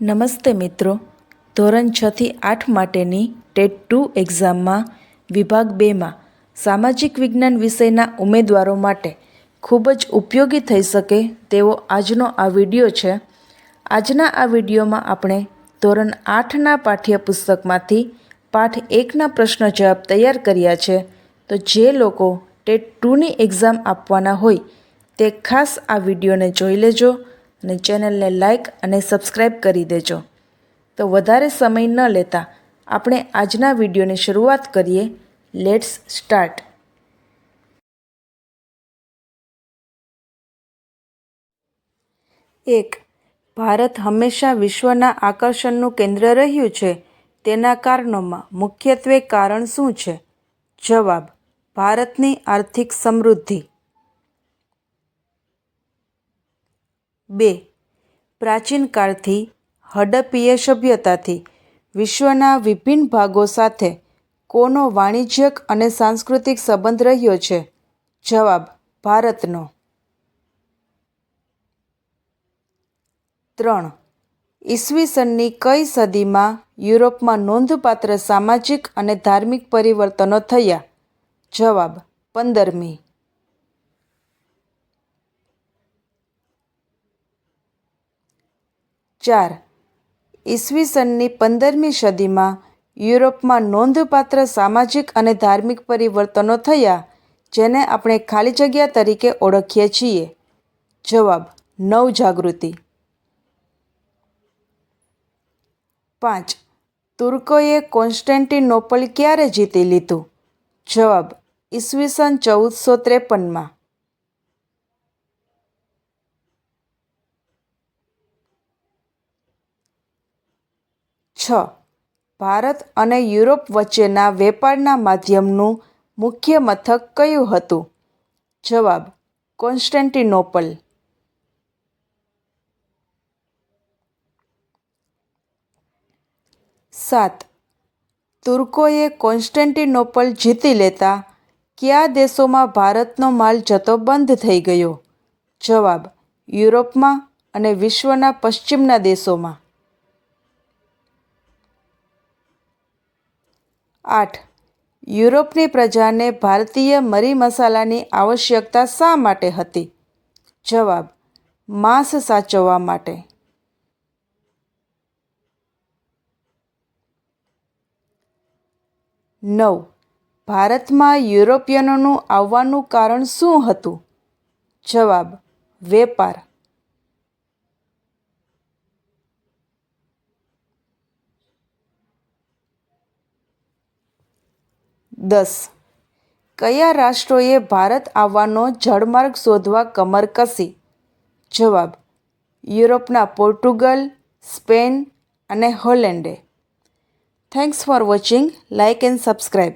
નમસ્તે મિત્રો. ધોરણ છથી આઠ માટેની ટેટ ટુ એક્ઝામમાં વિભાગ બેમાં સામાજિક વિજ્ઞાન વિષયના ઉમેદવારો માટે ખૂબ જ ઉપયોગી થઈ શકે તેવો આજનો આ વીડિયો છે. આજના આ વિડીયોમાં આપણે ધોરણ આઠના પાઠ્યપુસ્તકમાંથી પાઠ એકના પ્રશ્ન જવાબ તૈયાર કર્યા છે. તો જે લોકો ટેટ ટુની એક્ઝામ આપવાના હોય તે ખાસ આ વિડીયોને જોઈ લેજો. અને ચેનલને લાઇક અને સબસ્ક્રાઈબ કરી દેજો. તો વધારે સમય ન લેતા આપણે આજના વિડીયોની શરૂઆત કરીએ. લેટ્સ સ્ટાર્ટ એક, ભારત હંમેશા વિશ્વના આકર્ષણનું કેન્દ્ર રહ્યું છે. તેના કારણોમાં મુખ્યત્વે કારણ શું છે? જવાબ, ભારતની આર્થિક સમૃદ્ધિ. બે. પ્રાચીન કાળથી હડપ્પીય સભ્યતાથી વિશ્વના વિભિન્ન ભાગો સાથે કોનો વાણિજ્યક અને સાંસ્કૃતિક સંબંધ રહ્યો છે? જવાબ, ભારતનો. ત્રણ. ઈસવીસનની કઈ સદીમાં યુરોપમાં નોંધપાત્ર સામાજિક અને ધાર્મિક પરિવર્તનો થયા? જવાબ, પંદરમી. ચાર. ઈસવીસનની પંદરમી સદીમાં યુરોપમાં નોંધપાત્ર સામાજિક અને ધાર્મિક પરિવર્તનો થયા, જેને આપણે ખાલી જગ્યા તરીકે ઓળખીએ છીએ. જવાબ, નવજાગૃતિ. પાંચ. તુર્કોએ કોન્સ્ટેન્ટિનોપલ ક્યારે જીતી લીધું? જવાબ ઈસવીસન ચૌદસો ત્રેપનમાં. છ. ભારત અને યુરોપ વચ્ચેના વેપારના માધ્યમનું મુખ્ય મથક કયું હતું? જવાબ, કોન્સ્ટેન્ટિનોપલ. સાત. તુર્કોએ કોન્સ્ટેન્ટિનોપલ જીતી લેતા કયા દેશોમાં ભારતનો માલ જતો બંધ થઈ ગયો? જવાબ, યુરોપમાં અને વિશ્વના પશ્ચિમના દેશોમાં. આઠ. યુરોપની પ્રજાને ભારતીય મરી મસાલાની આવશ્યકતા શા માટે હતી? જવાબ, માંસ સાચવવા માટે. નવ. ભારતમાં યુરોપિયનોનું આવવાનું કારણ શું હતું? જવાબ, વેપાર. દસ. કયા રાષ્ટ્રોએ ભારત આવવાનો જળમાર્ગ શોધવા કમર કસી? જવાબ, યુરોપના પોર્ટુગલ, સ્પેન અને હોલેન્ડે. Thanks for watching like and subscribe